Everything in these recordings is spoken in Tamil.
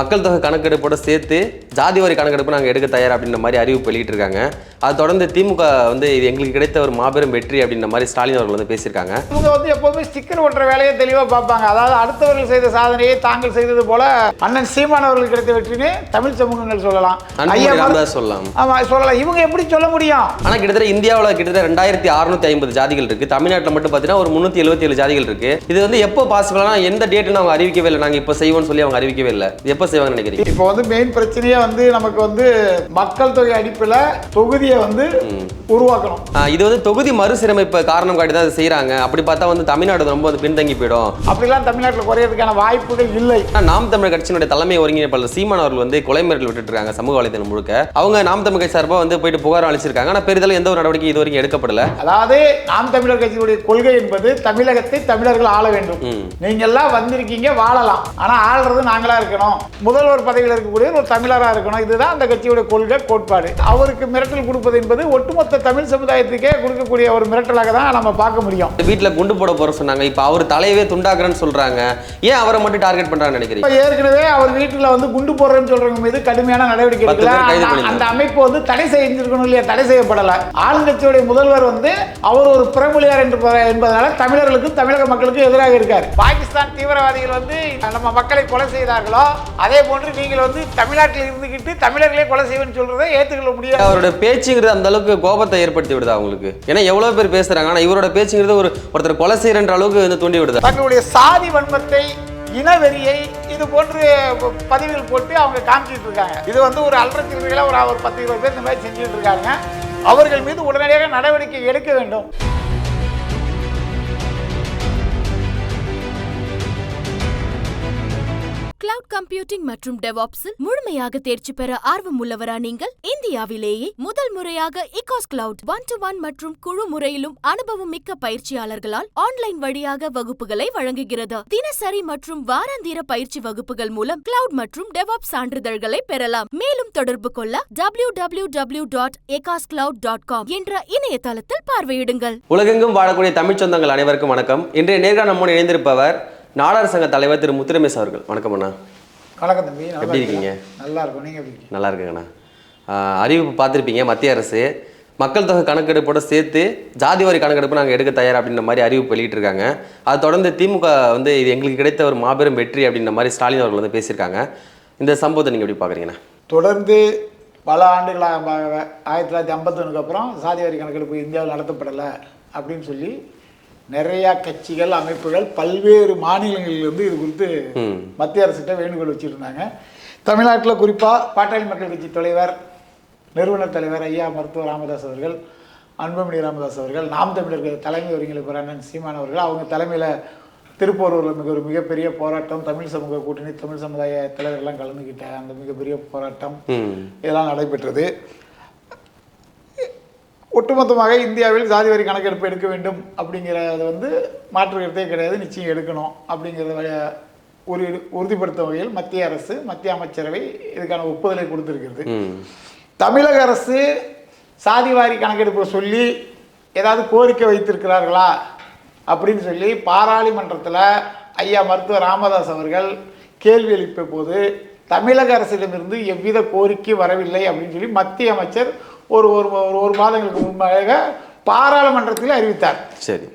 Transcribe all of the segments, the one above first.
மக்கள் தொகை கணக்கெடுப்போட சேர்த்து ஜாதி வாரி கணக்கெடுப்பு நாங்கள் எடுக்க தயார் அப்படின்ற மாதிரி அறிவிப்பு வெளியிட்டிருக்காங்க. அது தொடர்ந்து திமுக வந்து இது எங்களுக்கு கிடைத்த ஒரு மாபெரும் வெற்றி அப்படின்ற மாதிரி ஸ்டாலின் அவர்கள் வந்து பேசியிருக்காங்க. இவங்க வந்து எப்பவுமே ஸ்டிக்கர் ஒட்டுற வேலையை தெளிவாக பார்ப்பாங்க. அதாவது அடுத்தவர்கள் செய்த சாதனையை தாங்கள் செய்தது போல அண்ணன் சீமான் அவர்கள் கிடைத்த வெற்றின்னு தமிழ் சமூகங்கள் சொல்லலாம். ஐயா சொல்லலாம். ஆமா சொல்லலாம். இவங்க எப்படி சொல்ல முடியும்? ஆனால் கிட்டத்தட்ட இந்தியாவில் கிட்டத்தட்ட ரெண்டாயிரத்தி அறுநூத்தி ஐம்பது ஜாதிகள் இருக்கு. தமிழ்நாட்டில் மட்டும் பார்த்தீங்கன்னா ஒரு முந்நூற்றி எழுபத்தி ஏழு ஜாதிகள் இருக்கு. இது வந்து எப்போ பாசிபிளானா எந்த டேட்டுன்னு அவங்க அறிவிக்கவே இல்லை. நாங்கள் இப்போ செய்வோம்னு சொல்லி அவங்க அறிவிக்கவே இல்லை. இது செய்வாங்கன்னு நினைக்கிறீங்க? இப்போ வந்து மெயின் பிரச்சனையே வந்து நமக்கு வந்து மக்கள் தொகை அடிப்பில் தொகுதியை வந்து உருவாக்கணும். இது வந்து தொகுதி மறுசீரமைப்பு காரணம் காட்டி தான் இது செய்கிறாங்க அப்படி பார்த்தா வந்து தமிழ்நாடு ரொம்ப வந்து பின்தங்கி போயிடும். அப்படிலாம் தமிழ்நாட்டில் குறையறதுக்கான வாய்ப்புகள் இல்லை. நாம் தமிழர் கட்சியினுடைய தலைமை ஒருங்கிணைப்பாளர் சீமான் அவர்கள் வந்து கொலை மிரட்டல் விட்டுட்டு இருக்காங்க சமூக வலைதளம் முழுக்க. அவங்க நாம் தமிழ் கட்சி சார்பாக வந்து போயிட்டு புகார் அளிச்சிருக்காங்க. ஆனால் பெரிதளவு எந்த ஒரு நடவடிக்கை இது வரைக்கும் எடுக்கப்படல. அதாவது நாம் தமிழர் கட்சியுடைய கொள்கை என்பது தமிழகத்தை தமிழர்கள் ஆள வேண்டும். நீங்க எல்லாம் வந்திருக்கீங்க வாழலாம். ஆனா ஆள்றது நாங்களா இருக்கணும். முதல்வர் பதவியில் இருக்கக்கூடிய ஒரு தமிழரா இருக்கணும். இதுதான் அந்த கட்சியுடைய கொள்கை கோட்பாடு. அவருக்கு மிரட்டல் கொடுப்பது என்பது ஒட்டுமொத்த தமிழ் சமுதாயத்துக்கே கொடுக்கக்கூடிய ஒரு மிரட்டலாக தான் நம்ம பார்க்க முடியும். வீட்டில் குண்டு போட போற சொன்னாங்க. இப்போ அவர் தலையவே துண்டாக்குறேன்னு சொல்றாங்க. ஏன் அவரை மட்டும் டார்கெட் பண்றாங்கன்னு நினைக்கிறீங்க? இப்ப ஏற்கனவே அவர் வீட்டுல வந்து குண்டு போடுறேன்னு சொல்றவங்க மீது கடுமையான நடவடிக்கை பத்து எடுக்கல. பேர் கைது ஆனா, பண்ணிருக்காங்க. அந்த அமைப்பு வந்து தடை செஞ்சிருக்கணும் இல்லையா? தடை செய்யப்படல. ஆளுங்கட்சியுடைய முதல்வர் வந்து அவர் ஒரு பிரமொழியார் என்று என்பதனால தமிழர்களுக்கும் தமிழக மக்களுக்கும் எதிராக இருக்கார். பாகிஸ்தான் தீவிரவாதிகள் வந்து நம்ம மக்களை கொலை செய்தார்களோ அதே போன்று நீங்கள் வந்து தமிழ்நாட்டில் இருந்துகிட்டு தமிழர்களே கொலை செய்வேன்னு சொல்றதை ஏற்றுக்கொள்ள முடியாது. அவரோட பேச்சுங்கிறது அந்த அளவுக்கு கோபத்தை ஏற்படுத்தி விடுதா அவங்களுக்கு ஏன்னா எவ்வளவு பேர் பேசுறாங்க ஆனா இவரோட பேச்சுங்கிறது ஒரு ஒருத்தர் கொலை செய்யறன்ற அளவுக்கு வந்து தூண்டி விடுதா? தங்களுடைய சாதி வன்மத்தை இனவெறியை இது போன்று பதிவுகள் போட்டு அவங்க காமிச்சிட்டு இருக்காங்க. இது வந்து ஒரு அல்றத்திற்குள்ள ஒரு ஒரு பத்து இருபது பேர் இந்த மாதிரி செஞ்சுட்டு இருக்காங்க. அவர்கள் மீது உடனடியாக நடவடிக்கை எடுக்க வேண்டும். கிளவுட் கம்ப்யூட்டிங் மற்றும் டெவாப்ஸில் முழுமையாக தேர்ச்சி பெற ஆர்வம் உள்ளவரா நீங்கள்? இந்தியாவிலேயே முதல் முறையாக இகாஸ் கிளவுட் ஒன் டு ஒன் மற்றும் குழு முறையிலும் அனுபவம் மிக்க பயிற்சியாளர்களால் ஆன்லைன் வழியாக வகுப்புகளை வழங்குகிறது. தினசரி மற்றும் வாராந்திர பயிற்சி வகுப்புகள் மூலம் கிளவுட் மற்றும் டெவாப் சான்றிதழ்களை பெறலாம். மேலும் தொடர்பு கொள்ள W W W dot cloud dot com என்ற இணையதளத்தில் பார்வையிடுங்கள். உலகெங்கும் வாழக்கூடிய தமிழ் சொந்தங்கள் அனைவருக்கும் வணக்கம். இன்றைய நேர்காணல் முன் இணைந்திருப்பவர் நாடார் சங்க தலைவர் திரு முத்துரமேஷ் அவர்கள். வணக்கம் அண்ணா. வணக்கம் தம்பி நல்லா எப்படி இருக்கீங்க? நல்லா இருக்கும் நீங்க எப்படி இருக்கீங்க? நல்லா இருக்குங்கண்ணா. அறிவிப்பு பார்த்துருப்பீங்க மத்திய அரசு. மக்கள் தொகை கணக்கெடுப்போட சேர்த்து ஜாதி வாரி கணக்கெடுப்பு நாங்கள் எடுக்க தயார் அப்படின்ற மாதிரி அறிவிப்பு வெளியிட்டிருக்காங்க. அது தொடர்ந்து திமுக வந்து இது எங்களுக்கு கிடைத்த ஒரு மாபெரும் வெற்றி அப்படின்ற மாதிரி ஸ்டாலின் அவர்கள் வந்து பேசியிருக்காங்க. இந்த சம்பவத்தை நீங்கள் எப்படி பார்க்குறீங்கண்ணா? தொடர்ந்து பல ஆண்டுகளாக ஆயிரத்தி தொள்ளாயிரத்தி ஐம்பத்தொன்னுக்கு அப்புறம் சாதி வாரி கணக்கெடுப்பு இந்தியாவில் நடத்தப்படலை அப்படின்னு சொல்லி நிறையா கட்சிகள் அமைப்புகள் பல்வேறு மாநிலங்களிலிருந்து இது குறித்து மத்திய அரசுகிட்ட வேண்டுகோள் வச்சுருந்தாங்க. தமிழ்நாட்டில் குறிப்பாக பாட்டாளி மக்கள் கட்சி தலைவர் நிறுவனர் தலைவர் ஐயா மருத்துவர் ராமதாஸ் அவர்கள் அன்புமணி ராமதாஸ் அவர்கள் நாம் தமிழர் தலைமை ஒருங்கிணைப்பாளர் அண்ணன் சீமான் அவர்கள் அவங்க தலைமையில் திருப்பூரூரில் மிக ஒரு மிகப்பெரிய போராட்டம் தமிழ் சமூக கூட்டணி தமிழ் சமுதாய தலைவர்கள்லாம் கலந்துக்கிட்ட அந்த மிகப்பெரிய போராட்டம் இதெல்லாம் நடைபெற்றது. ஒட்டுமொத்தமாக இந்தியாவில் சாதி வரி கணக்கெடுப்பு எடுக்க வேண்டும் அப்படிங்கிறத வந்து மாற்று கருத்தே கிடையாது நிச்சயம் எடுக்கணும் அப்படிங்கிறத ஒரு உறுதிப்படுத்தும் வகையில் மத்திய அரசு மத்திய அமைச்சரவை இதுக்கான ஒப்புதலை கொடுத்திருக்கிறது. தமிழக அரசு சாதி வாரி கணக்கெடுப்பை சொல்லி ஏதாவது கோரிக்கை வைத்திருக்கிறார்களா அப்படின்னு சொல்லி பாராளுமன்றத்தில் ஐயா மருத்துவர் ராமதாஸ் அவர்கள் கேள்வி எழுப்பிய போது தமிழக அரசிடமிருந்து எவ்வித கோரிக்கை வரவில்லை அப்படின்னு சொல்லி மத்திய அமைச்சர் ஒரு ஒரு ஒரு மாதங்களுக்கு முன்பாக பாராளுமன்றத்தில் அறிவித்தார். சரி.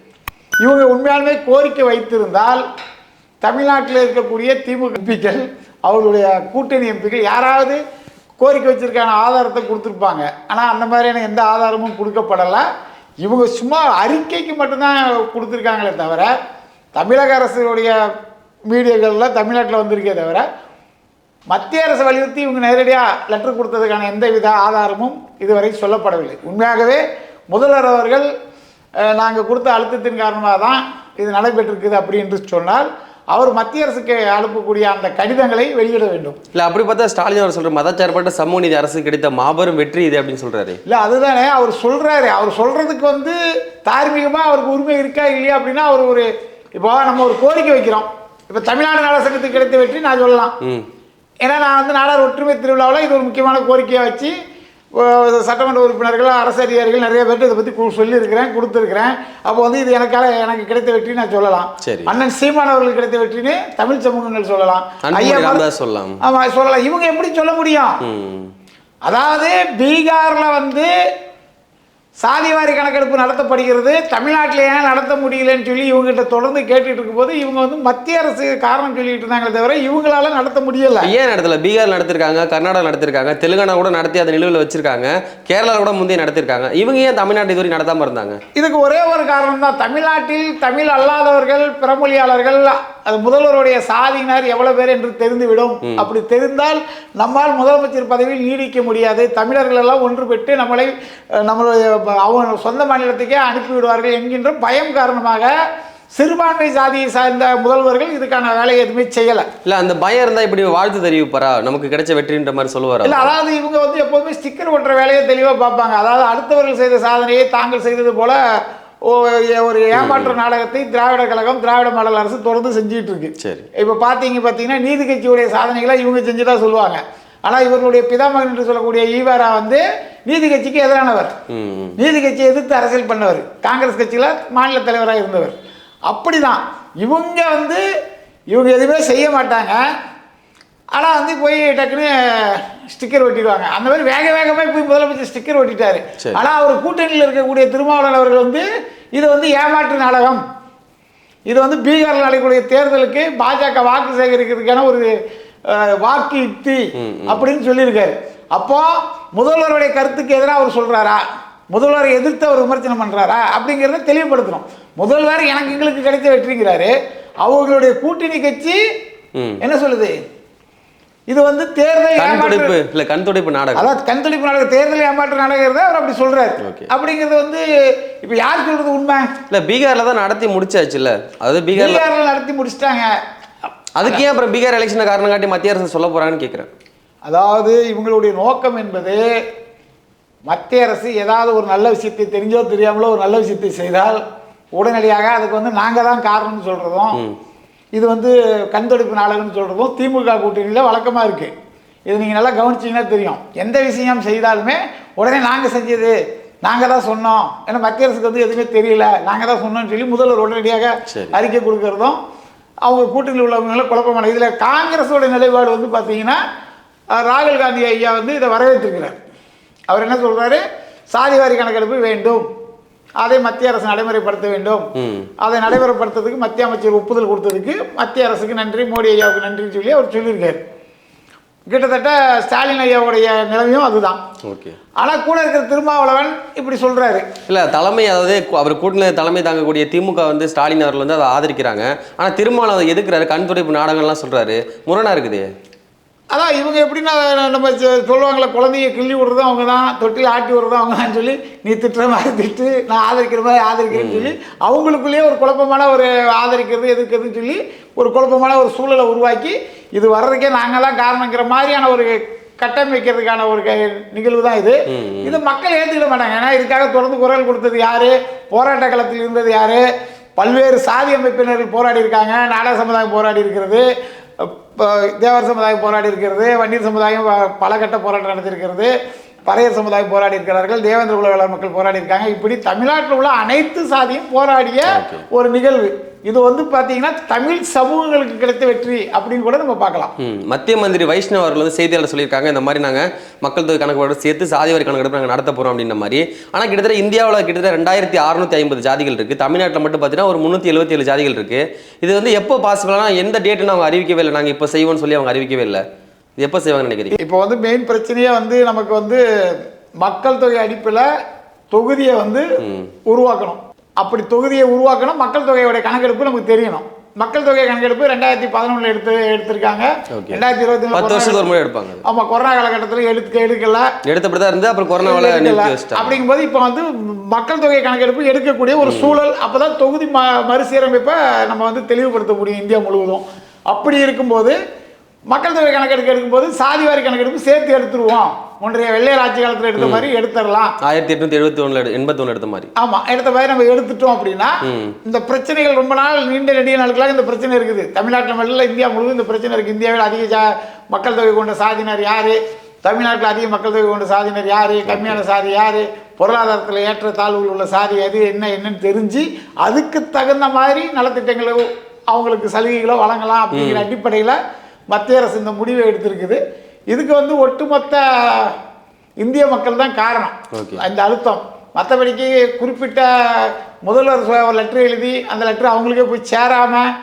இவங்க உண்மையாலுமே கோரிக்கை வைத்திருந்தால் தமிழ்நாட்டில் இருக்கக்கூடிய திமுக எம்பிக்கள் அவர்களுடைய கூட்டணி எம்பிக்கள் யாராவது கோரிக்கை வச்சிருக்கான ஆதாரத்தை கொடுத்துருப்பாங்க. ஆனால் அந்த மாதிரியான எந்த ஆதாரமும் கொடுக்கப்படலை. இவங்க சும்மா அறிக்கைக்கு மட்டும்தான் கொடுத்துருக்காங்களே தவிர தமிழக அரசுடைய மீடியாக்களில் தமிழ்நாட்டில் வந்திருக்கே தவிர மத்திய அரசு வலியுறுத்தி இவங்க நேரடியாக லெட்டர் கொடுத்ததுக்கான எந்தவித ஆதாரமும் இதுவரை சொல்லப்படவில்லை. உண்மையாகவே முதல்வர் அவர்கள் நாங்கள் கொடுத்த அழுத்தத்தின் காரணமாக தான் இது நடைபெற்றிருக்குது அப்படி என்று சொன்னால் அவர் மத்திய அரசுக்கு அனுப்பக்கூடிய அந்த கடிதங்களை வெளியிட வேண்டும். இல்லை அப்படி பார்த்தா ஸ்டாலின் அவர் சொல்ற மதச்சார்பற்ற சமூக நீதி அரசு கிடைத்த மாபெரும் வெற்றி இது அப்படின்னு சொல்றாரு. இல்லை அதுதானே அவர் சொல்கிறாரு அவர் சொல்கிறதுக்கு வந்து தார்மீகமாக அவருக்கு உரிமை இருக்கா இல்லையா அப்படின்னா அவர் ஒரு இப்போ நம்ம ஒரு கோரிக்கை வைக்கிறோம். இப்போ தமிழ்நாடு நல சங்கத்துக்கு கிடைத்த வெற்றி நான் சொல்லலாம். ஏன்னா நான் வந்து நாடார் ஒற்றுமை திருவிழாவில் இது ஒரு முக்கியமான கோரிக்கையை வச்சு சட்டமன்ற உறுப்பினர்கள் அரசு அதிகாரிகள் நிறைய பேர்ட்டு இதை பற்றி சொல்லியிருக்கிறேன் கொடுத்துருக்கிறேன். அப்போ வந்து இது எனக்காக எனக்கு கிடைத்த வெற்றி நான் சொல்லலாம். சரி. அண்ணன் சீமான் அவர்களுக்கு கிடைத்த வெற்றின்னு தமிழ் சமூகங்கள் சொல்லலாம். ஐயா சொல்லலாம். ஆமாம் சொல்லலாம். இவங்க எப்படி சொல்ல முடியும்? அதாவது பீகார்ல வந்து சாதிவாரி கணக்கெடுப்பு நடத்தப்படுகிறது. தமிழ்நாட்டில் ஏன் நடத்த முடியலன்னு சொல்லி இவங்ககிட்ட தொடர்ந்து கேட்டுட்டு இருக்கும்போது இவங்க வந்து மத்திய அரசு காரணம் சொல்லிட்டு இருந்தாங்களே தவிர இவங்களால நடத்த முடியல. ஏன் நடத்தல? பீகார் நடத்திருக்காங்க கர்நாடகா நடத்திருக்காங்க தெலுங்கானா கூட நடத்தி அதை நிலுவையில் வச்சிருக்காங்க கேரளா கூட முந்தைய நடத்திருக்காங்க. இவங்க ஏன் தமிழ்நாட்டு இதுவரை நடத்தாம இருந்தாங்க? இதுக்கு ஒரே ஒரு காரணம் தான் தமிழ்நாட்டில் தமிழ் அல்லாதவர்கள் பிறமொழியாளர்கள் அது முதல்வருடைய சாதியினர் எவ்வளவு பேர் என்று தெரிந்துவிடும். அப்படி தெரிந்தால் நம்மால் முதலமைச்சர் பதவியில் நீடிக்க முடியாது. தமிழர்கள் எல்லாம் ஒன்றுபட்டு நம்மளை நம்மளுடைய அவங்க சொந்த மாநிலத்துக்கே அனுப்பிவிடுவார்கள் என்கின்ற பயம் காரணமாக சிறுபான்மை சாதியை சார்ந்த முதல்வர்கள் இதுக்கான வேலையை எதுவுமே செய்யலை. இல்ல அந்த பயம் இருந்தா இப்படி வாழ்த்து தெரிவிப்பாரா? நமக்கு கிடைச்ச வெற்றின்ற மாதிரி சொல்லுவாரா? இல்லை அதாவது இவங்க வந்து எப்போதுமே ஸ்டிக்கர் ஒட்டுற வேலையை தெளிவாக பார்ப்பாங்க. அதாவது அடுத்தவர்கள் செய்த சாதனையை தாங்கள் செய்தது போல ஒரு ஏமாற்று நாடகத்தை திராவிட கழகம் திராவிட மாடல் அரசு தொடர்ந்து செஞ்சுட்டு இருக்கு. சரி. இப்போ பார்த்தீங்க பார்த்தீங்கன்னா நீதி கட்சியுடைய சாதனைகளை இவங்க செஞ்சு தான் சொல்லுவாங்க. ஆனால் இவர்களுடைய பிதாமகன் என்று சொல்லக்கூடிய ஈவரா வந்து நீதி கட்சிக்கு எதிரானவர். நீதி கட்சியை எதிர்த்து அரசியல் பண்ணவர். காங்கிரஸ் கட்சியில் மாநில தலைவராக இருந்தவர். அப்படிதான். இவங்க வந்து இவங்க எதுவுமே செய்ய மாட்டாங்க. ஆனால் வந்து போய் டக்குன்னு ஸ்டிக்கர் ஒட்டிடுவாங்க. அந்த மாதிரி வேக வேகமாக போய் முதலமைச்சர் ஸ்டிக்கர் ஒட்டிட்டாரு. ஆனால் அவர் கூட்டணியில் இருக்கக்கூடிய திருமாவளவன் அவர்கள் வந்து இது வந்து ஏமாற்று நாடகம். இது வந்து பீகாரில் நடக்கக்கூடிய தேர்தலுக்கு பாஜக வாக்கு சேகரிக்கிறதுக்கான ஒரு வாக்கு யுக்தி அப்படின்னு சொல்லியிருக்காரு. அப்போ முதல்வருடைய கருத்துக்கு எதிராக அவர் சொல்றாரா? முதல்வரை எதிர்த்து அவர் விமர்சனம் பண்றாரா? அப்படிங்கிறத தெளிவுபடுத்தணும். முதல்வர் எனக்கு எங்களுக்கு கிடைத்த வெற்றிங்கிறாரு. அவங்களுடைய கூட்டணி கட்சி என்ன சொல்லுது? இது வந்து தேர்தல் கண் ஏமாற்று துடைப்பு இல்ல கண் துடைப்பு நாடகம். அதாவது கண்துளிப்பு நாடகம் தேர்தல் ஏமாற்று நாடகம் அவர் அப்படி சொல்றாரு. Okay. அப்படிங்கிறது வந்து இப்போ யார் சொல்றது உண்மை? இல்ல பீகார்ல தான் நடத்தி முடிச்சாச்சுல்ல. அதாவது பீகார்ல பீகார்ல நடத்தி முடிச்சிட்டாங்க. அதுக்கு ஏன் அப்புறம் பீகார் எலெக்ஷனை காரணம் காட்டி மத்திய அரசு சொல்ல போறாங்கன்னு கேக்குறேன். அதாவது இவங்களுடைய நோக்கம் என்பது மத்திய அரசு ஏதாவது ஒரு நல்ல விஷயத்தை தெரிஞ்சோ தெரியாமலோ ஒரு நல்ல விஷயத்தை செய்தால் உடனடியாக அதுக்கு வந்து நாங்கள் தான் காரணம்னு சொல்கிறதும் இது வந்து கண்தொடுப்பு நாடகம்னு சொல்கிறதும் திமுக கூட்டணியில் வழக்கமாக இருக்குது இது நீங்கள் நல்லா கவனிச்சீங்கன்னா தெரியும். எந்த விஷயம் செய்தாலுமே உடனே நாங்கள் செஞ்சது நாங்கள் தான் சொன்னோம். ஏன்னா மத்திய அரசுக்கு வந்து எதுவுமே தெரியல. நாங்கள் தான் சொன்னோம்னு சொல்லி முதல்வர் உடனடியாக. அறிக்கை கொடுக்கறதும் அவங்க கூட்டணியில் உள்ளவங்களை குழப்பமான இதில் காங்கிரஸோட நிலைப்பாடு வந்து பார்த்தீங்கன்னா ராகுல் காந்தி ஐயா வந்து இதை வரவேற்றிருக்கிறார். அவர் என்ன சொல்றாரு? சாதிவாரி கணக்கெடுப்பு வேண்டும். அதை மத்திய அரசு நடைமுறைப்படுத்த வேண்டும். அதை நடைமுறைப்படுத்துறதுக்கு மத்திய அமைச்சர் ஒப்புதல் கொடுத்ததுக்கு மத்திய அரசுக்கு நன்றி மோடி ஐயாவுக்கு நன்றின்னு சொல்லி அவர் சொல்லியிருக்காரு. கிட்டத்தட்ட ஸ்டாலின் ஐயாவுடைய நிலைமையும் அதுதான். ஓகே. ஆனால் கூட இருக்கிற திருமாவளவன் இப்படி சொல்றாரு. இல்ல தலைமை அதாவது அவர் கூட்டின தலைமை தாங்கக்கூடிய திமுக வந்து ஸ்டாலின் அவர்கள் வந்து அதை ஆதரிக்கிறாங்க. ஆனா திருமாவளவன் எதுக்குறாரு? கண் துடைப்பு நாடகம்லாம் சொல்றாரு. முரணா இருக்குது? அதான் இவங்க எப்படின்னா நம்ம சொல்லுவாங்களே குழந்தைய கிள்ளி விடுறது அவங்க தான் தொட்டில் ஆட்டி விடுறது அவங்க தான் சொல்லி நீ திட்டுற மாதிரி திட்டு நான் ஆதரிக்கிற மாதிரி ஆதரிக்கிறேன்னு சொல்லி அவங்களுக்குள்ளேயே ஒரு குழப்பமான ஒரு ஆதரிக்கிறது எதிர்க்கிறதுன்னு சொல்லி ஒரு குழப்பமான ஒரு சூழலை உருவாக்கி இது வர்றதுக்கே நாங்களாம் காரணங்கிற மாதிரியான ஒரு கட்டமைக்கிறதுக்கான ஒரு நிகழ்வு தான் இது. இது மக்கள் ஏற்றுக்கிட மாட்டாங்க. ஏன்னா இதுக்காக தொடர்ந்து குரல் கொடுத்தது யாரு? போராட்ட களத்தில் இருந்தது யாரு? பல்வேறு சாதி அமைப்பினர்கள் போராடி இருக்காங்க நாடக சமுதாயம் போராடி இருக்கிறது தேவர் சமுதாயம் போராடி இருக்கிறது வன்னியர் சமுதாயம் பல கட்ட போராட்டம் நடத்தியிருக்கிறது. பறையர் சமுதாயம் போராடி இருக்கிறார்கள் தேவேந்திர குல வேளாண் மக்கள் போராடி இருக்காங்க. இப்படி தமிழ்நாட்டில் உள்ள அனைத்து சாதியும் போராடிய ஒரு நிகழ்வு. இது வந்து பார்த்தீங்கன்னா தமிழ் சமூகங்களுக்கு கிடைத்த வெற்றி அப்படின்னு கூட நம்ம பார்க்கலாம். மத்திய மந்திரி வைஷ்ணவ் அவர்கள் வந்து செய்தியாளர் சொல்லியிருக்காங்க இந்த மாதிரி நாங்கள் மக்கள் தொகை கணக்கோட சேர்த்து சாதி வாரி கணக்கெடுப்பு நாங்கள் நடத்த போகிறோம் அப்படின்ற மாதிரி. ஆனால் கிட்டத்தட்ட இந்தியாவில் கிட்டத்தட்ட ரெண்டாயிரத்தி அறுநூத்தி ஐம்பது ஜாதிகள் இருக்குது தமிழ்நாட்டில் மட்டும் பார்த்தீங்கன்னா ஒரு முந்நூற்றி எழுபத்தி ஏழு ஜாதிகள் இருக்குது இது வந்து எப்போ பாசிபிளானா எந்த டேட்டுன்னு அவங்க அறிவிக்கவே இல்லை. நாங்கள் இப்போ செய்வோம்னு சொல்லி அவங்க அறிவிக்கவே இல்லை. எப்போ செய்வாங்கன்னு நினைக்கிறீங்க? இப்போ வந்து மெயின் பிரச்சனையே வந்து நமக்கு வந்து மக்கள் தொகை அடிப்பில் தொகுதியை வந்து உருவாக்கணும். அப்படி தொகுதியை உருவாக்கணும் மக்கள் தொகையோட கணக்கெடுப்பு நமக்கு தெரியணும். மக்கள் தொகை கணக்கெடுப்பு ரெண்டாயிரத்தி பதினொன்றில் எடுத்து எடுத்திருக்காங்க. ரெண்டாயிரத்தி இருபத்தி பத்து வருஷத்துக்கு ஒரு முறை எடுப்பாங்க. ஆமாம் கொரோனா காலகட்டத்தில் எடுக்க எடுக்கல. எடுத்தப்படி தான் இருந்து அப்புறம். நிறுத்தி வச்சிட்டாங்க. அப்படிங்கும்போது இப்போ வந்து மக்கள் தொகை கணக்கெடுப்பு எடுக்கக்கூடிய ஒரு சூழல் அப்பதான் தொகுதி ம மறுசீரமைப்பை நம்ம வந்து தெளிவுபடுத்த முடியும் இந்தியா முழுவதும். அப்படி இருக்கும்போது மக்கள் தொகை கணக்கெடுக்க எடுக்கும்போது சாதிவாரி கணக்கெடுப்பு சேர்த்து எடுத்துருவோம். முன்றைய வெள்ளையர் ஆட்சி காலத்தில் எடுத்த மாதிரி எடுத்துடலாம். ஆயிரத்தி எட்நூத்தி எழுபத்தி ஒன்றில் எண்பத்தி ஒன்று எடுத்த மாதிரி. ஆமா எடுத்த மாதிரி நம்ம எடுத்துட்டோம் அப்படின்னா. இந்த பிரச்சனைகள் ரொம்ப நாள் நீண்ட நெடிய நாட்களாக இந்த பிரச்சனை இருக்குது. தமிழ்நாட்டில் மட்டும் இல்ல, இந்தியா முழுவதும் இந்த பிரச்சனை இருக்கு. இந்தியாவில் அதிக மக்கள் தொகை கொண்ட சாதியினர் யாரு? தமிழ்நாட்டில் அதிக மக்கள் தொகை கொண்ட சாதியினர் யார்? கம்மியான சாதி யார்? பொருளாதாரத்தில் ஏற்ற தாழ்வுகள் உள்ள சாதி எது என்ன என்னன்னு தெரிஞ்சு அதுக்கு தகுந்த மாதிரி நலத்திட்டங்களோ அவங்களுக்கு சலுகைகளோ வழங்கலாம் அப்படிங்கிற அடிப்படையில் மத்திய அரசு இந்த முடிவை எடுத்திருக்குது. இதுக்கு வந்து ஒட்டுமொத்த இந்திய மக்கள் தான் காரணம். இந்த அழுத்தம். மற்றபடிக்கு குறிப்பிட்ட முதல்வர் லெட்டர் எழுதி அந்த லெட்டர் அவங்களுக்கே போய் சேராமல்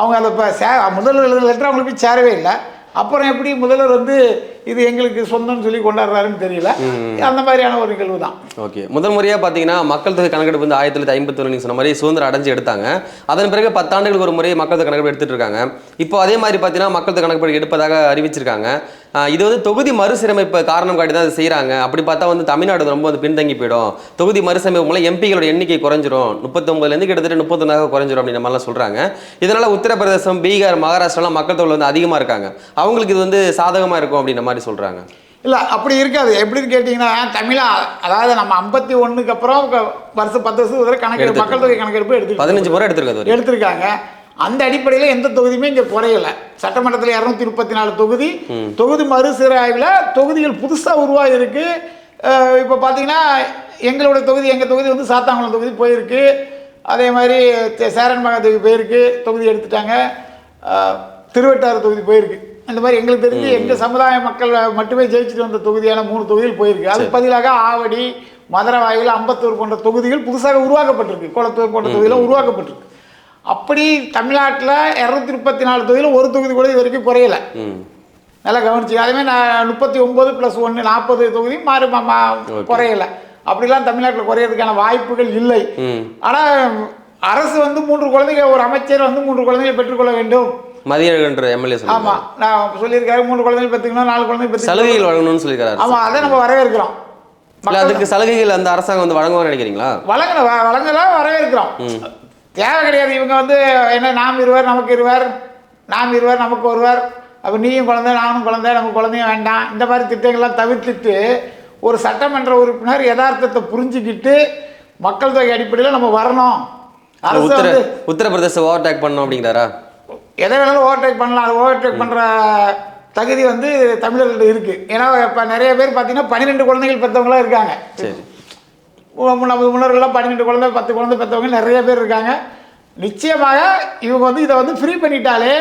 அவங்க அதை இப்போ சே முதல்வர் எழுதின லெட்டர் அவங்களுக்கு போய் சேரவே இல்லை. அப்புறம் எப்படி முதல்வர் வந்து இது எங்களுக்கு சொந்தம்னு சொல்லி கொண்டாடுறாருன்னு தெரியல. அந்த மாதிரியான ஒரு நிகழ்வு தான். ஓகே. முதல் முறையாக பார்த்தீங்கன்னா மக்கள் தொகை கணக்கெடுப்பு வந்து ஆயிரத்தி தொள்ளாயிரத்தி ஐம்பத்தி நீங்கள் சொன்ன மாதிரி சுதந்திரம் அடைஞ்சு எடுத்தாங்க. அதன் பிறகு பத்தாண்டுகளுக்கு ஒரு முறை மக்கள் தொகை கணக்கெடுப்பு எடுத்துட்டு இருக்காங்க. இப்போ அதே மாதிரி பார்த்தீங்கன்னா மக்கள் தொகை கணக்கெடுப்பு எடுப்பதாக அறிவிச்சிருக்காங்க. இது வந்து தொகுதி மறுசீரமைப்பு காரணம் காட்டி தான் அதை செய்கிறாங்க அப்படி பார்த்தா வந்து தமிழ்நாடு ரொம்ப வந்து பின்தங்கி போயிடும். தொகுதி மறுசீரமைப்பு மூலம் எம்பிகளோட எண்ணிக்கை குறைஞ்சிரும். முப்பத்தொம்பதுலேருந்து கிட்டத்தட்ட முப்பத்தொன்னாக குறைஞ்சிரும் அப்படின்ற மாதிரிலாம் சொல்கிறாங்க இதனால் உத்தரப்பிரதேசம் பீகார் மகாராஷ்டிராலாம் மக்கள் தொகை வந்து அதிகமாக இருக்காங்க. அவங்களுக்கு இது வந்து சாதகமாக இருக்கும் அப்படின்ற மாதிரி சொல்கிறாங்க இல்லை அப்படி இருக்காது. எப்படின்னு கேட்டிங்கன்னா தமிழா அதாவது நம்ம ஐம்பத்தி ஒன்றுக்கு அப்புறம் வருஷம் பத்து வருஷத்துக்கு கணக்கெடுப்பு மக்கள் தொகை கணக்கெடுப்பு எடுத்து பதினஞ்சு முறை எடுத்திருக்காது வரைக்கும். எடுத்திருக்காங்க. அந்த அடிப்படையில் எந்த தொகுதியுமே இங்கே குறையல. சட்டமன்றத்தில் இரநூத்தி முப்பத்தி நாலு தொகுதி தொகுதி மறுசீராய்வில் தொகுதிகள் புதுசாக உருவாகிருக்கு இப்போ பார்த்தீங்கன்னா எங்களோட தொகுதி எங்கள் தொகுதி வந்து சாத்தாங்குளம் தொகுதி போயிருக்கு. அதே மாதிரி சேரன் மகா தொகுதி போயிருக்கு. தொகுதி எடுத்துட்டாங்க. திருவட்டாறு தொகுதி போயிருக்கு. இந்த மாதிரி எங்களுக்கு தெரிஞ்சு எங்கள் சமுதாய மக்கள் மட்டுமே ஜெயிச்சுட்டு வந்த தொகுதியான மூணு தொகுதிகள் போயிருக்கு. அதுக்கு பதிலாக ஆவடி மதுரவாயில் அம்பத்தூர் போன்ற தொகுதிகள் புதுசாக உருவாக்கப்பட்டிருக்கு. குளத்தூர் போன்ற தொகுதியெல்லாம் உருவாக்கப்பட்டிருக்கு. அப்படி தமிழ்நாட்டில் இரநூத்தி முப்பத்தி நாலு தொகுதியில் ஒரு தொகுதி கூட இது வரைக்கும் குறையல. நல்லா கவனிச்சு அதுமாதிரி நான் முப்பத்தி ஒம்பது ப்ளஸ் ஒன்று நாற்பது தொகுதி மாறி குறையல. அப்படிலாம் தமிழ்நாட்டில் குறையிறதுக்கான வாய்ப்புகள் இல்லை. ஆனால் அரசு வந்து மூன்று குழந்தைங்க ஒரு அமைச்சர் வந்து மூன்று குழந்தைகளை பெற்றுக்கொள்ள வேண்டும். மதியழகன்ற எம்எல்ஏ ஆமாம் நான் சொல்லியிருக்காரு மூணு குழந்தைகள் பெற்றுக்கணும் நாலு குழந்தைகள் சலுகைகள் வழங்கணும்னு சொல்லியிருக்காரு ஆமாம் அதை நம்ம வரவேற்கிறோம். அதுக்கு சலுகைகள் அந்த அரசாங்கம் வந்து வழங்குவான்னு நினைக்கிறீங்களா? வழங்கணும் வ- வழங்கலாம் வரவேற்கிறோம். தேவை கிடையாது. இவங்க வந்து என்ன நாம் இருவர் நமக்கு இருவர் நாம் இருவர் நமக்கு ஒருவர். அப்போ நீயும் குழந்தை நானும் குழந்தை நமக்கு குழந்தையும் வேண்டாம். இந்த மாதிரி திட்டங்கள்லாம் தவிர்த்துட்டு ஒரு சட்டமன்ற உறுப்பினர் யதார்த்தத்தை புரிஞ்சுக்கிட்டு மக்கள் தொகை அடிப்படையில் நம்ம வரணும். அரசு உத்தர உத்தரப்பிரதேச ஓவர்டேக் பண்ணணும் அப்படிங்கிறாரா? எதை வேணாலும் ஓவர்டேக் பண்ணலாம். அது ஓவர்டேக் பண்ணுற தகுதி வந்து தமிழர்கள்ட்ட இருக்குது ஏன்னா இப்போ நிறைய பேர் பார்த்தீங்கன்னா பன்னிரெண்டு குழந்தைகள் பெற்றவங்களாம் இருக்காங்க. சரி. நம்ம முன்னோர்கள்லாம் பன்னிரெண்டு குழந்தை பத்து குழந்தை பெற்றவங்க நிறைய பேர் இருக்காங்க. நிச்சயமாக இவங்க வந்து இதை வந்து ஃப்ரீ பண்ணிட்டாலே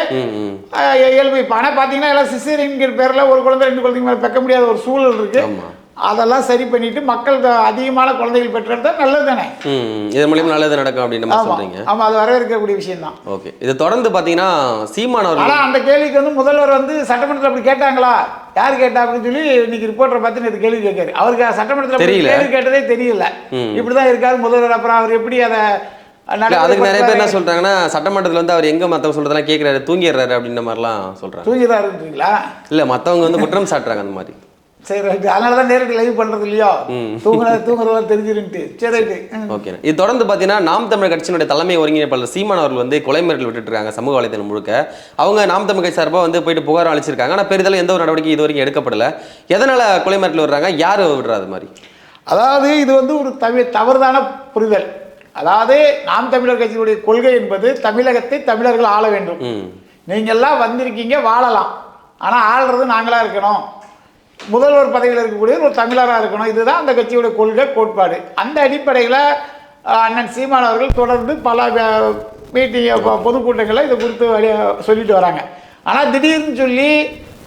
இயல்பு. இப்போ ஆனால் பார்த்தீங்கன்னா எல்லாம் சிசேரியன்கிற பேரில் ஒரு குழந்தை ரெண்டு குழந்தைங்க மேலே பெக்க முடியாத ஒரு சூழல் இருக்கு. ஆமா. அதெல்லாம் சரி பண்ணிட்டு மக்கள் அதிகமான குழந்தைகள் பெற்றெடுத்தா நல்லது தானே ம் ம். இது மூலியமா நல்லது நடக்கும் ஆமாம் சொல்றீங்க. ஆமாம் அது வரவேற்கக்கூடிய விஷயம் தான் ஓகே. இது தொடர்ந்து பார்த்தீங்கன்னா சீமான் அவர்கள் ஆனால் அந்த கேள்விக்கு வந்து முதல்வர் வந்து சட்டமன்றத்தில் அப்படி கேட்டாங்களா? யார் கேட்டா அப்படின்னு சொல்லி இன்னைக்கு ரிப்போர்ட்டரை பார்த்து நேற்று கேள்வி கேட்காரு அவருக்கு சட்டமன்றத்தில் தெரியல. கேள்வி கேட்டதே தெரியல. இப்படிதான் இருக்காரு முதல்வர் அப்புறம் அவர் எப்படி அதை அதுக்கு நிறைய பேர் என்ன? சொல்றாங்கன்னா சட்டமன்றத்துல வந்து அவர் எங்க மத்தவங்க சொல்றதெல்லாம் கேட்கிறாரு தூங்கிடுறாரு அப்படின்ற மாதிரிலாம் சொல்றாங்க தூங்கிதாருன்றீங்களா இல்ல மத்தவங்க வந்து குற்றம் சாட்டுறாங்க அந்த மாதிரி சரி ரைட்டு. அதனால தான் நேரடி லைவ் பண்ணுறது இல்லையோ தூங்குறது தூங்குறதெல்லாம் தெரிஞ்சிருன்ட்டு. சரி ரைட்டு. ஓகே. இது தொடர்ந்து பார்த்தீங்கன்னா நாம் தமிழர் கட்சியினுடைய தலைமை ஒருங்கிணைப்பாளர் சீமான் அவர்கள் வந்து கொலை மிரட்டல் விட்டுட்டு இருக்காங்க சமூக வலைதளம் முழுக்க. அவங்க நாம் தமிழ் கட்சி சார்பாக வந்து போயிட்டு புகார் அளிச்சிருக்காங்க. ஆனால் பெரிதளவு எந்த ஒரு நடவடிக்கை இது வரைக்கும் எடுக்கப்படல. எதனால கொலை மிரட்டல் விடுறாங்க? யார் விடுறா அது மாதிரி? அதாவது இது வந்து ஒரு தவி தவறுதான புரிதல். அதாவது நாம் தமிழர் கட்சியினுடைய கொள்கை என்பது தமிழகத்தை தமிழர்கள் ஆள வேண்டும். நீங்கள்லாம் வந்திருக்கீங்க வாழலாம். ஆனால் ஆள்றது நாங்களாக இருக்கணும். முதல்வர் பதவியில் இருக்கக்கூடிய ஒரு தமிழராக இருக்கணும். இதுதான் அந்த கட்சியோட கொள்கை கோட்பாடு. அந்த அடிப்படையில் அண்ணன் சீமான் அவர்கள் தொடர்ந்து பல மீட்டிங் பொதுக்கூட்டங்களில் இதை குறித்து சொல்லிட்டு வராங்க. ஆனால் திடீர்னு சொல்லி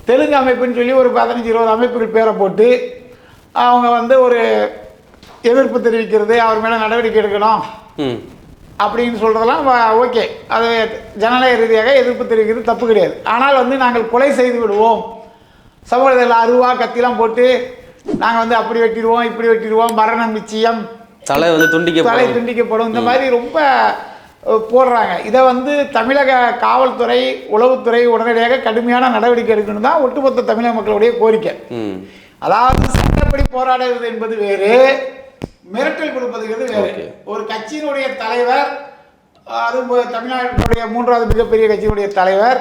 தெலுங்கு அமைப்புன்னு சொல்லி ஒரு பதினஞ்சு இருபது அமைப்புகள் பேரை போட்டு அவங்க வந்து ஒரு எதிர்ப்பு தெரிவிக்கிறது அவர் மேலே நடவடிக்கை எடுக்கணும். அப்படின்னு சொல்கிறதெல்லாம் ஓகே. அது ஜனநாயக ரீதியாக எதிர்ப்பு தெரிவிக்கிறது தப்பு கிடையாது. ஆனால் வந்து நாங்கள் கொலை செய்து விடுவோம். சமூகத்தில் அருவா கத்திலாம் போட்டு நாங்கள் வந்து அப்படி வெட்டிடுவோம் இப்படி வெட்டிடுவோம் மரணம் நிச்சயம். தலை வந்து துண்டிக்க தலை துண்டிக்கப்படும். இந்த மாதிரி ரொம்ப போடுறாங்க. இதை வந்து தமிழக காவல்துறை உளவுத்துறை உடனடியாக கடுமையான நடவடிக்கை எடுக்கணும் தான் ஒட்டுமொத்த தமிழக மக்களுடைய கோரிக்கை. அதாவது சட்டப்படி போராடுவது என்பது வேறு மிரட்டல் கொடுப்பதுங்கிறது வேறு. ஒரு கட்சியினுடைய தலைவர் அது தமிழ்நாட்டினுடைய மூன்றாவது மிகப்பெரிய கட்சியினுடைய தலைவர்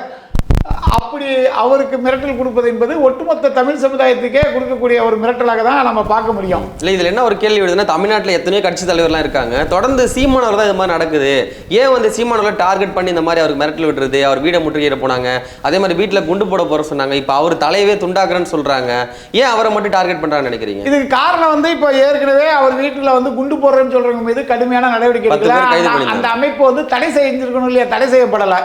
அப்படி அவருக்கு மிரட்டல் கொடுப்பது என்பது ஒட்டுமொத்த தமிழ் சமுதாயத்துக்கே கொடுக்கக்கூடிய ஒரு மிரட்டலாக தான் நம்ம பார்க்க முடியும். இல்லை இதில் என்ன ஒரு கேள்வி வருதுன்னா தமிழ்நாட்டில் எத்தனையோ கட்சி தலைவர்லாம் இருக்காங்க. தொடர்ந்து சீமானவர் தான் இது மாதிரி நடக்குது. ஏன் வந்து சீமானவரை டார்கெட் பண்ணி இந்த மாதிரி அவருக்கு மிரட்டல் விடுறது? அவர் வீடை முற்றுகையிட போனாங்க. அதே மாதிரி வீட்டில் குண்டு போட போற சொன்னாங்க. இப்போ அவர் தலையவே துண்டாக்குறேன்னு சொல்றாங்க. ஏன் அவரை மட்டும் டார்கெட் பண்றாங்கன்னு நினைக்கிறீங்க? இதுக்கு காரணம் வந்து இப்போ ஏற்கனவே அவர் வீட்டில் வந்து குண்டு போடுறேன்னு சொல்றவங்க மீது கடுமையான நடவடிக்கை அந்த- அமைப்பு வந்து தடை செஞ்சிருக்கணும் இல்லையா? தடை செய்யப்படலை.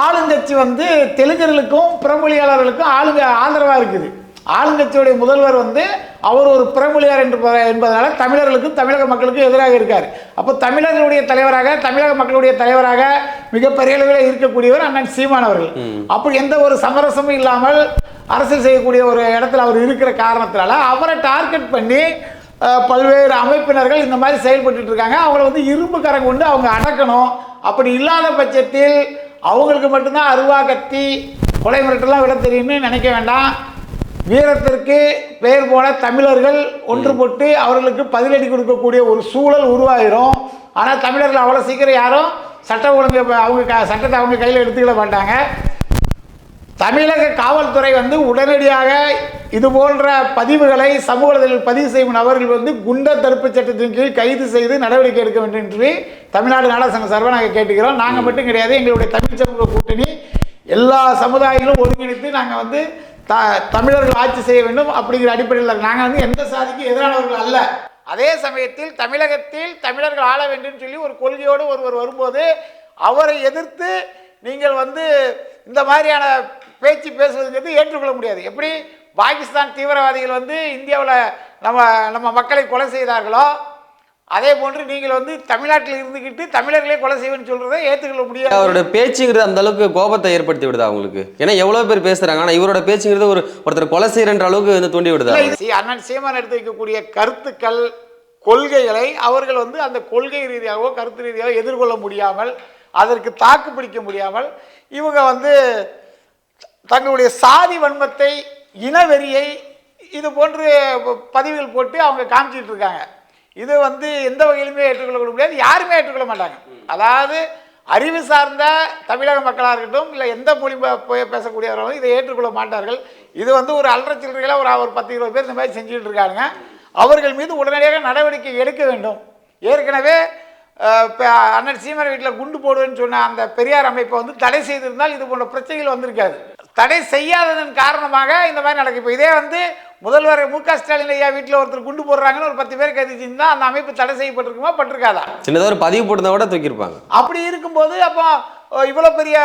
ஆளுங்கட்சி வந்து தெலுங்கர்களுக்கும் பிறமொழியாளர்களுக்கும் ஆளுங்க ஆதரவாக இருக்குது. ஆளுங்கட்சியுடைய முதல்வர் வந்து அவர் ஒரு பிறமொழியார் என்று என்பதனால தமிழர்களுக்கும் தமிழக மக்களுக்கும் எதிராக இருக்கார். அப்போ தமிழர்களுடைய தலைவராக தமிழக மக்களுடைய தலைவராக மிகப்பெரிய அளவில் இருக்கக்கூடியவர் அண்ணன் சீமான் அவர்கள். அப்படி எந்த ஒரு சமரசமும் இல்லாமல் அரசியல் செய்யக்கூடிய ஒரு இடத்துல அவர் இருக்கிற காரணத்தினால அவரை டார்கெட் பண்ணி பல்வேறு அமைப்பினர்கள் இந்த மாதிரி செயல்பட்டு இருக்காங்க. அவங்கள வந்து இரும்பு கரம் கொண்டு அவங்க அடக்கணும். அப்படி இல்லாத பட்சத்தில் அவங்களுக்கு மட்டும்தான் அருவா கத்தி கொலை மிரட்டெல்லாம் விட தெரியும்னு நினைக்க வேண்டாம். வீரத்திற்கு பெயர் போன தமிழர்கள் ஒன்றுபட்டு அவர்களுக்கு பதிலடி கொடுக்கக்கூடிய ஒரு சூழல் உருவாயிரும். ஆனால் தமிழர்கள் அவ்வளோ சீக்கிரம் யாரும் சட்ட ஒழுங்கு அவங்க க- சட்டத்தை அவங்க கையில் எடுத்துக்கிட மாட்டாங்க. தமிழக காவல்துறை வந்து உடனடியாக இது போன்ற பதிவுகளை சமூகத்தில் பதிவு செய்யும் நபர்கள் வந்து குண்டர் தடுப்பு சட்டத்தின் கீழ் கைது செய்து நடவடிக்கை எடுக்க வேண்டும் என்று தமிழ்நாடு சங்க சார்பாக நாங்கள் கேட்டுக்கிறோம். நாங்கள் மட்டும் கிடையாது எங்களுடைய தமிழ் சமூக கூட்டணி எல்லா சமுதாயங்களும் ஒருங்கிணைத்து நாங்கள் வந்து த தமிழர்கள் ஆட்சி செய்ய வேண்டும் அப்படிங்கிற அடிப்படையில் நாங்கள் வந்து எந்த சாதிக்கும் எதிரானவர்கள் அல்ல. அதே சமயத்தில் தமிழகத்தில் தமிழர்கள் ஆள வேண்டும் சொல்லி ஒரு கொள்கையோடு ஒருவர் வரும்போது அவரை எதிர்த்து நீங்கள் வந்து இந்த மாதிரியான பேச்சு பேசுவதுங்கிறது ஏற்றுக்கொள்ள முடியாது. எப்படி பாகிஸ்தான் தீவிரவாதிகள் வந்து இந்தியாவில் நம்ம நம்ம மக்களை கொலை செய்தார்களோ அதே போன்று நீங்கள் வந்து தமிழ்நாட்டில் இருந்துக்கிட்டு தமிழர்களே கொலை செய்வேன்னு சொல்றதை ஏற்றுக்கொள்ள முடியாது. அவரோட பேச்சுங்கிறது அந்த அளவுக்கு கோபத்தை ஏற்படுத்தி விடுதா அவங்களுக்கு ஏன்னா எவ்வளவு பேர் பேசுறாங்க ஆனா இவரோட பேச்சுங்கிறது ஒரு ஒருத்தர் கொலை செய்யறன்ற அளவுக்கு வந்து தூண்டி விடுதா அண்ணன் சீமான் எடுத்து வைக்கக்கூடிய கருத்துக்கள் கொள்கைகளை அவர்கள் வந்து அந்த கொள்கை ரீதியாகவோ கருத்து ரீதியாகவோ எதிர்கொள்ள முடியாமல் அதற்கு தாக்கு பிடிக்க முடியாமல் இவங்க வந்து தங்களுடைய சாதி வன்மத்தை இனவெறியை இது போன்று பதிவுகள் போட்டு அவங்க காமிச்சிட்டு இருக்காங்க. இது வந்து எந்த வகையிலுமே ஏற்றுக்கொள்ள முடியாது யாருமே ஏற்றுக்கொள்ள மாட்டாங்க. அதாவது அறிவு சார்ந்த தமிழக மக்களாக இருக்கட்டும் இல்லை எந்த மொழி போய் பேசக்கூடியவர்களும் இதை ஏற்றுக்கொள்ள மாட்டார்கள். இது வந்து ஒரு அல்ற சில்லறையில் ஒரு ஒரு பத்து இருபது பேர் இந்த மாதிரி செஞ்சுட்டு இருக்காங்க. அவர்கள் மீது உடனடியாக நடவடிக்கை எடுக்க வேண்டும். ஏற்கனவே இப்போ அண்ணன் சீமன் வீட்டில் குண்டு போடுவேன்னு சொன்ன அந்த பெரியார் அமைப்பை வந்து தடை செய்திருந்தால் இது போன்ற பிரச்சனைகள் வந்திருக்காது. தடை செய்யாததன் காரணமாக இந்த மாதிரி நடக்கும் இப்போ இதே வந்து முதல்வர் மு க ஸ்டாலின் ஐயா வீட்டில் ஒருத்தர் குண்டு போடுறாங்கன்னு ஒரு பத்து பேர் கைது செஞ்சிருந்தா அந்த அமைப்பு தடை செய்யப்பட்டிருக்குமா? பட்டிருக்காதா? சின்னதாக ஒரு பதிவு போட்டிருந்தா கூட தூக்கியிருப்பாங்க. அப்படி இருக்கும்போது அப்போ இவ்வளோ பெரிய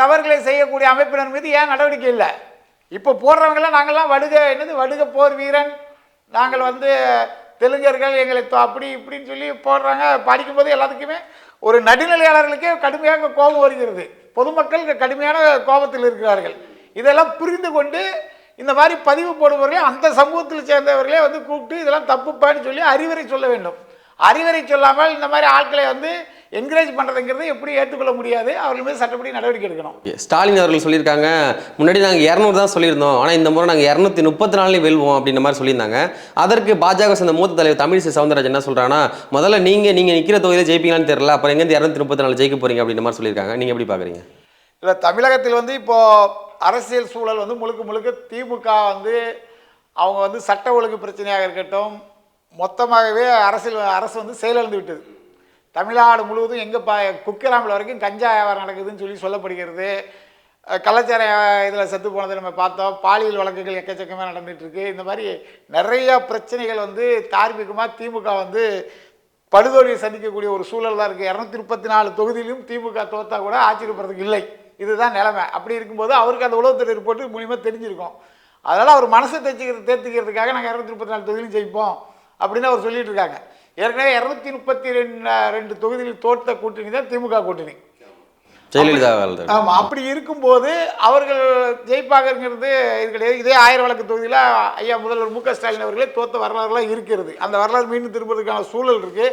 தவறுகளை செய்யக்கூடிய அமைப்பினர் மீது ஏன் நடவடிக்கை இல்லை? இப்போ போடுறவங்களாம் நாங்கள்லாம் வடுக என்னது வடுக போர் வீரன். நாங்கள் வந்து தெலுங்கர்கள் எங்களை அப்படி இப்படின்னு சொல்லி போடுறாங்க. படிக்கும்போது எல்லாத்துக்குமே ஒரு நடுநிலையாளர்களுக்கே கடுமையாக கோபம் வருகிறது. பொதுமக்கள் கடுமையான கோபத்தில் இருக்கிறார்கள். இதெல்லாம் புரிந்து கொண்டு இந்த மாதிரி பதிவு போடுபவர்களே அந்த சமூகத்தில் சேர்ந்தவர்களே வந்து கூப்பிட்டு இதெல்லாம் தப்புப்பான்னு சொல்லி அறிவுரை சொல்ல வேண்டும். அறிவுரை சொல்லாமல் இந்த மாதிரி ஆட்களை வந்து என்கரேஜ் பண்ணுறதுங்கிறது எப்படி ஏற்றுக்கொள்ள முடியாது அவர்கள் மீது சட்டப்படி நடவடிக்கை எடுக்கணும். ஸ்டாலின் அவர்கள் சொல்லியிருக்காங்க முன்னாடி நாங்கள் இரநூறு தான் சொல்லியிருந்தோம் ஆனால் இந்த முறை நாங்கள் இரநூத்தி முப்பத்தி நாலுலேயும் வெல்வோம் அப்படின்ற மாதிரி சொல்லியிருந்தாங்க. அதற்கு பாஜக சேர்ந்த மூத்த தலைவர் தமிழிசை சவுந்தரராஜன் என்ன சொல்றாங்கன்னா முதல்ல நீங்கள் நீங்கள் நிற்கிற தொகுதியில் ஜெயிப்பீங்களான்னு தெரியல அப்புறம் எங்கேருந்து இரநூத்தி முப்பத்தி நாலு ஜெயிக்க போறீங்க அப்படின்ற மாதிரி சொல்லியிருக்காங்க. நீங்கள் எப்படி பார்க்குறீங்க இல்லை தமிழகத்தில் வந்து இப்போ அரசியல் சூழல் வந்து முழுக்க முழுக்க திமுக வந்து அவங்க வந்து சட்ட ஒழுங்கு பிரச்சனையாக இருக்கட்டும் மொத்தமாகவே அரசியல் அரசு வந்து செயலிழந்து விட்டது. தமிழ்நாடு முழுவதும் எங்கே பா குக்கிராமில் வரைக்கும் கஞ்சா வியாபாரம் நடக்குதுன்னு சொல்லி சொல்லப்படுகிறது. கலாச்சார இதில் செத்து போனதை நம்ம பார்த்தோம். பாலியல் வழக்குகள் எக்கச்சக்கமாக நடந்துகிட்ருக்கு இந்த மாதிரி நிறைய பிரச்சனைகள் வந்து தார்மீகமாக திமுக வந்து படுதோலியை சந்திக்கக்கூடிய ஒரு சூழல் தான் இருக்குது இரநூத்தி முப்பத்தி நாலு தொகுதியிலும் திமுக தோத்தா கூட ஆச்சரியப்படுறதுக்கு இல்லை. இதுதான் நிலைமை. அப்படி இருக்கும்போது அவருக்கு அந்த உளவுத்துறை ரிப்போர்ட்டு மூலியமாக தெரிஞ்சிருக்கும். அதனால் அவர் மனசை தேர்ச்சிக்கிறது தேர்த்திக்கிறதுக்காக நாங்கள் இரநூத்தி முப்பத்தி நாலு தொகுதியிலும் ஜெயிப்போம் அப்படின்னு அவர் சொல்லிட்டு இருக்காங்க. ஏற்கனவே இரநூத்தி முப்பத்தி ரெண்டு ரெண்டு தொகுதியில் தோற்ற கூட்டணி தான் திமுக கூட்டணி. ஜெயலலிதா ஆமாம் அப்படி இருக்கும்போது அவர்கள் ஜெயிப்பாகங்கிறது இது கிடையாது இதே ஆயிரம் வழக்கு தொகுதியில் ஐயா முதல்வர் மு க ஸ்டாலின் அவர்களே தோத்த வரலாறுலாம் இருக்கிறது. அந்த வரலாறு மீண்டும் திரும்புறதுக்கான சூழல் இருக்குது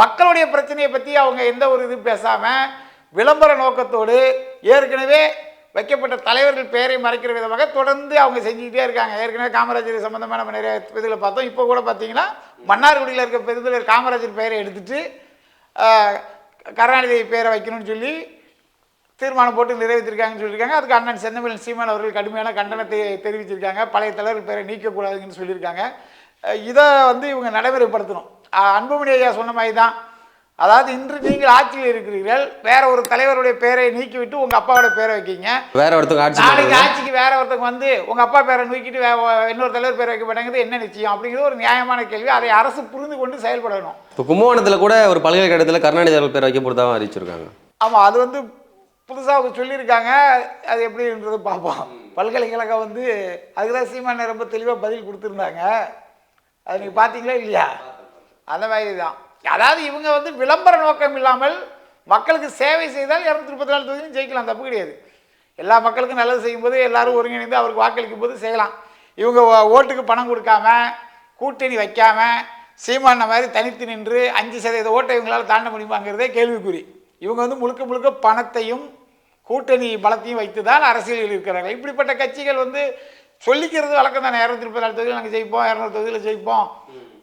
மக்களுடைய பிரச்சனையை பற்றி அவங்க எந்த ஒரு இதுவும் பேசாமல் விளம்பர நோக்கத்தோடு ஏற்கனவே வைக்கப்பட்ட தலைவர்கள் பெயரை மறைக்கிற விதமாக தொடர்ந்து அவங்க செஞ்சுக்கிட்டே இருக்காங்க. ஏற்கனவே காமராஜர் சம்மந்தமாக நம்ம நிறைய இதில் பார்த்தோம். இப்போ கூட பார்த்தீங்கன்னா மன்னார்குடியில் இருக்க பெருந்தலைவர் காமராஜர் பெயரை எடுத்துட்டு கருணாநிதி பெயரை வைக்கணும்னு சொல்லி தீர்மானம் போட்டு நிறைவேற்றிருக்காங்கன்னு சொல்லியிருக்காங்க. அதுக்கு அண்ணன் செந்தமிழன் சீமான் அவர்கள் கடுமையான கண்டனத்தை தெரிவிச்சிருக்காங்க. பழைய தலைவர் பேரை நீக்கக்கூடாதுன்னு சொல்லியிருக்காங்க. இதை வந்து இவங்க நடைமுறைப்படுத்தணும். அன்புமணி ஐயா சொன்ன மாதிரி தான் அதாவது இன்று நீங்கள் ஆட்சியில் இருக்கிறீர்கள் வேற ஒரு தலைவருடைய பேரை நீக்கிவிட்டு உங்க அப்பாவோட பேரை வைக்கீங்க. வேற ஒருத்தவங்க ஆட்சி நாளைக்கு. ஆட்சிக்கு வேற ஒருத்தங்க வந்து உங்க அப்பா பேரை நீக்கிட்டு இன்னொரு தலைவர் பேரை வைக்க மாட்டேங்குது என்ன நிச்சயம் அப்படிங்கிறது ஒரு நியாயமான கேள்வி. அதை அரசு புரிந்து கொண்டு செயல்படணும். இப்போ கும்பகோணத்துல கூட ஒரு பல்கலைக்கழகத்தில் கருணாநிதி அவர்கள் பேர் வைக்க போகிறதா அறிவிச்சிருக்காங்க. ஆமாம் அது வந்து புதுசாக அவங்க சொல்லியிருக்காங்க. அது எப்படின்றது பார்ப்போம். பல்கலைக்கழகம் வந்து அதுக்கு தான் சீமான் ரொம்ப தெளிவாக பதில் கொடுத்துருந்தாங்க. அது நீங்கள் பார்த்தீங்களா இல்லையா? அந்த மாதிரி தான். அதாவது இவங்க வந்து விளம்பர நோக்கம் இல்லாமல் மக்களுக்கு சேவை செய்தால் இரநூத்தி முப்பத்தி நாலு தொகுதியும் ஜெயிக்கலாம். தப்பு கிடையாது. எல்லா மக்களுக்கும் நல்லது செய்யும்போது எல்லாரும் ஒருங்கிணைந்து அவருக்கு வாக்களிக்கும் போது செய்யலாம். இவங்க ஓட்டுக்கு பணம் கொடுக்காம கூட்டணி வைக்காம சீமான மாதிரி தனித்து நின்று அஞ்சு சதவீத ஓட்டை இவங்களால் தாண்ட முடியுமாங்கிறதே கேள்விக்குறி. இவங்க வந்து முழுக்க முழுக்க பணத்தையும் கூட்டணி பலத்தையும் வைத்து தான் அரசியலில் இருக்கிறார்கள். இப்படிப்பட்ட கட்சிகள் வந்து சொல்லிக்கிறது வழக்கம் தானே இரநூத்தி முப்பத்தி நாலு தொகுதியில் நாங்கள் ஜெயிப்போம் இரநூறு தொகுதியில் ஜெயிப்போம்.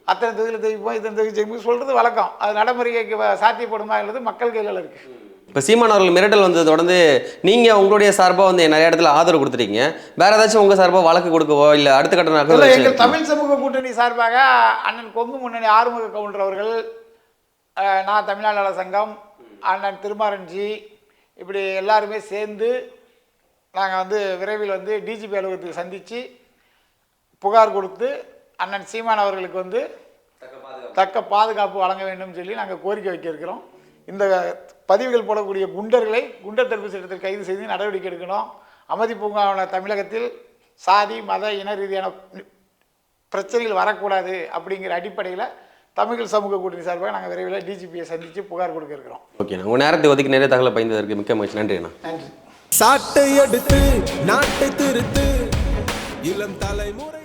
அத்தனை தொகுதியில் ஜெயிப்போம் இத்தனை தொகுதி ஜெயிப்போம் சொல்கிறது வழக்கம். அது நடைமுறைக்கு சாத்தியப்படுமா என்பது மக்கள் கையில் இருக்குது இப்போ சீமான் அவர்கள் மிரட்டல் வந்ததை தொடர்ந்து நீங்கள் உங்களுடைய சார்பாக வந்து நிறைய இடத்துல ஆதரவு கொடுத்துட்டீங்க. வேற ஏதாச்சும் உங்கள் சார்பாக வழக்கு கொடுக்கவோ இல்லை அடுத்த கட்ட இல்லை நகர்வு எங்கள் தமிழ் சமூக கூட்டணி சார்பாக அண்ணன் கொங்கு முன்னணி ஆறுமுக கவுண்டர் அவர்கள் நான் தமிழ்நாடு சங்கம் அண்ணன் திருமாரன்ஜி இப்படி எல்லாருமே சேர்ந்து நாங்கள் வந்து விரைவில் வந்து டிஜிபி அலுவலகத்துக்கு சந்தித்து புகார் கொடுத்து அண்ணன் சீமான் அவர்களுக்கு வந்து தக்க பாதுகாப்பு வழங்க வேண்டும் சொல்லி நாங்கள் கோரிக்கை வைக்க இருக்கிறோம் இந்த பதிவுகள் போடக்கூடிய குண்டர்களை குண்டர் தடுப்பு சட்டத்தில் கைது செய்து நடவடிக்கை எடுக்கணும். அமைதி பூங்காவான தமிழகத்தில் சாதி மத இன ரீதியான பிரச்சனைகள் வரக்கூடாது அப்படிங்கிற அடிப்படையில் தமிழ் சமூக கூட்டணி சார்பாக நாங்கள் விரைவில் டிஜிபியை சந்தித்து புகார் கொடுக்க இருக்கிறோம். ஓகேண்ணா உங்கள் நேரத்தை ஒதுக்கி நிறைய தகவலை பயந்ததற்கு மிக்க மகிழ்ச்சி. நன்றிண்ணா நன்றி. சாட்டை எடுத்து நாட்டை திருத்து இளம் தலைமுறை